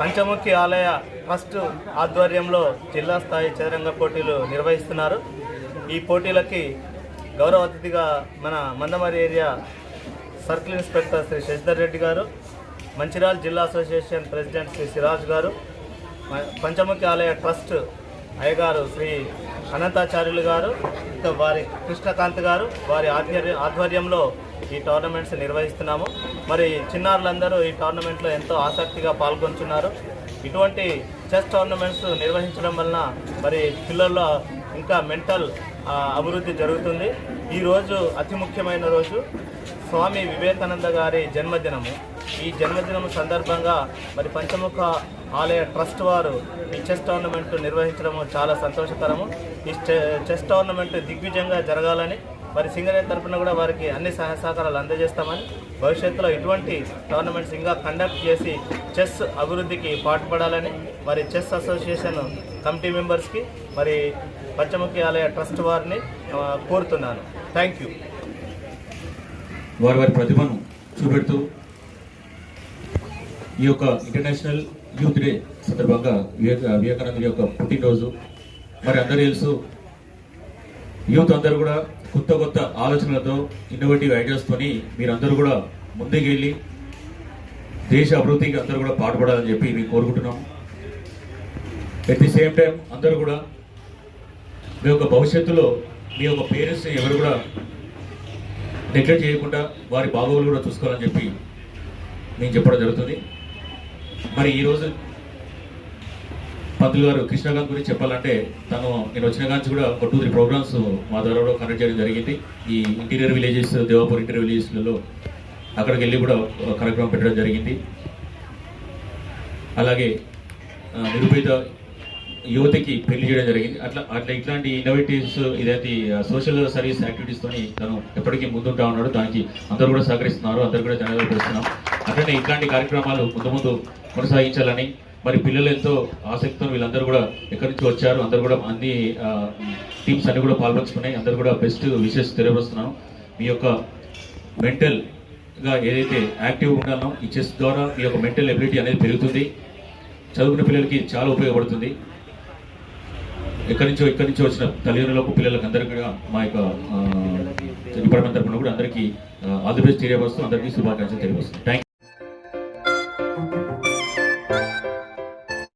పంచముఖి ఆలయ ట్రస్ట్ ఆధ్వర్యంలో జిల్లా స్థాయి చదరంగ పోటీలు నిర్వహిస్తున్నారు. ఈ పోటీలకి గౌరవ అతిథిగా మన Mandamarri area circle inspector Shri Sasidhar Reddy గారు మంచిర్యాల జిల్లా అసోసియేషన్ ప్రెసిడెంట్ శ్రీ సిరాజ్ గారు పంచముఖి ఆలయ ట్రస్ట్ అయ్యగారు శ్రీ అనంతాచార్యులు గారు ఇంకా వారి కృష్ణకాంత్ గారు వారి ఆధ్వర్య ఆధ్వర్యంలో ఈ టోర్నమెంట్స్ నిర్వహిస్తున్నాము. మరి చిన్నారులందరూ ఈ టోర్నమెంట్లో ఎంతో ఆసక్తిగా పాల్గొంటున్నారు ఇటువంటి చెస్ టోర్నమెంట్స్ నిర్వహించడం వలన మరి పిల్లల్లో ఇంకా మెంటల్ అభివృద్ధి జరుగుతుంది. ఈరోజు అతి ముఖ్యమైన రోజు స్వామి వివేకానంద గారి జన్మదినము. ఈ జన్మదినం సందర్భంగా మరి పంచముఖ ఆలయ ట్రస్ట్ వారు ఈ చెస్ టోర్నమెంట్ నిర్వహించడము చాలా సంతోషకరము. ఈ చెస్ టోర్నమెంట్ దిగ్విజయంగా జరగాలని మరి సింగరేణి తరపున కూడా వారికి అన్ని సహాయ సహకారాలు అందజేస్తామని భవిష్యత్తులో ఇటువంటి టోర్నమెంట్స్ ఇంకా కండక్ట్ చేసి చెస్ అభివృద్ధికి పాటుపడాలని మరి చెస్ అసోసియేషన్ కమిటీ మెంబర్స్కి మరి పంచముఖి ఆలయ ట్రస్ట్ వారిని కోరుతున్నాను. Thank you. వారి వారి ప్రతిభను చూపెడుతూ ఈ యొక్క ఇంటర్నేషనల్ యూత్ డే సందర్భంగా వివేక వివేకానంద యొక్క పుట్టినరోజు. మరి అందరూ తెలుసు యూత్ అందరూ కూడా కొత్త కొత్త ఆలోచనలతో ఇన్నోవేటివ్ ఐడియాస్తోని మీరందరూ కూడా ముందుకు వెళ్ళి దేశ అభివృద్ధికి అందరూ కూడా పాటుపడాలని చెప్పి మేము కోరుకుంటున్నాం. ఎట్ ది సేమ్ టైం అందరూ కూడా మీ యొక్క భవిష్యత్తులో మీ యొక్క పేరెంట్స్ని ఎవరు కూడా నెగ్లెక్ట్ చేయకుండా వారి బాగోగులు కూడా చూసుకోవాలని చెప్పి నేను చెప్పడం జరుగుతుంది. మరి ఈరోజు పంతులు గారు కృష్ణకాంత్ గురించి చెప్పాలంటే తను నేను వచ్చిన కాంచి కూడా ఒక టూ త్రీ ప్రోగ్రామ్స్ మా ద్వారా కూడా కండక్ట్ చేయడం జరిగింది. ఈ ఇంటీరియర్ విలేజెస్ దేవాపూర్ ఇంటీరియర్ విలేజెస్లలో అక్కడికి వెళ్ళి కూడా కార్యక్రమం పెట్టడం జరిగింది. అలాగే నిరుపేద యువతకి పెళ్ళి చేయడం జరిగింది. అట్లా అట్లా ఇట్లాంటి ఇన్నోవేటివ్స్ ఇదైతే సోషల్ సర్వీస్ యాక్టివిటీస్తోని తను ఎప్పటికీ ముందుంటా ఉన్నాడు. దానికి అందరూ కూడా సహకరిస్తున్నారు. అందరు కూడా జనాలు పెడుతున్నాం. అట్లనే ఇట్లాంటి కార్యక్రమాలు ముందు ముందు కొనసాగించాలని మరి పిల్లలు ఎంతో ఆసక్తితో వీళ్ళందరూ కూడా ఎక్కడి నుంచి వచ్చారు? అందరూ కూడా అన్ని టీమ్స్ అన్ని కూడా పాల్పంచుకున్నాయి. అందరూ కూడా బెస్ట్ విషెస్ తెలియపరుస్తున్నాను. మీ యొక్క మెంటల్గా ఏదైతే యాక్టివ్ ఉండాలో ఈ చెస్ ద్వారా మీ యొక్క మెంటల్ ఎబిలిటీ అనేది పెరుగుతుంది. చదువుకున్న పిల్లలకి చాలా ఉపయోగపడుతుంది. ఎక్కడి నుంచో ఎక్కడి నుంచో వచ్చిన తల్లిదండ్రులకు పిల్లలకు అందరికీ కూడా మా యొక్క డిపార్ట్మెంట్ తరఫున కూడా అందరికీ ఆల్ ది బెస్ట్ తెలియవస్తూ అందరికీ శుభాకాంక్షలు తెలియవస్తుంది థ్యాంక్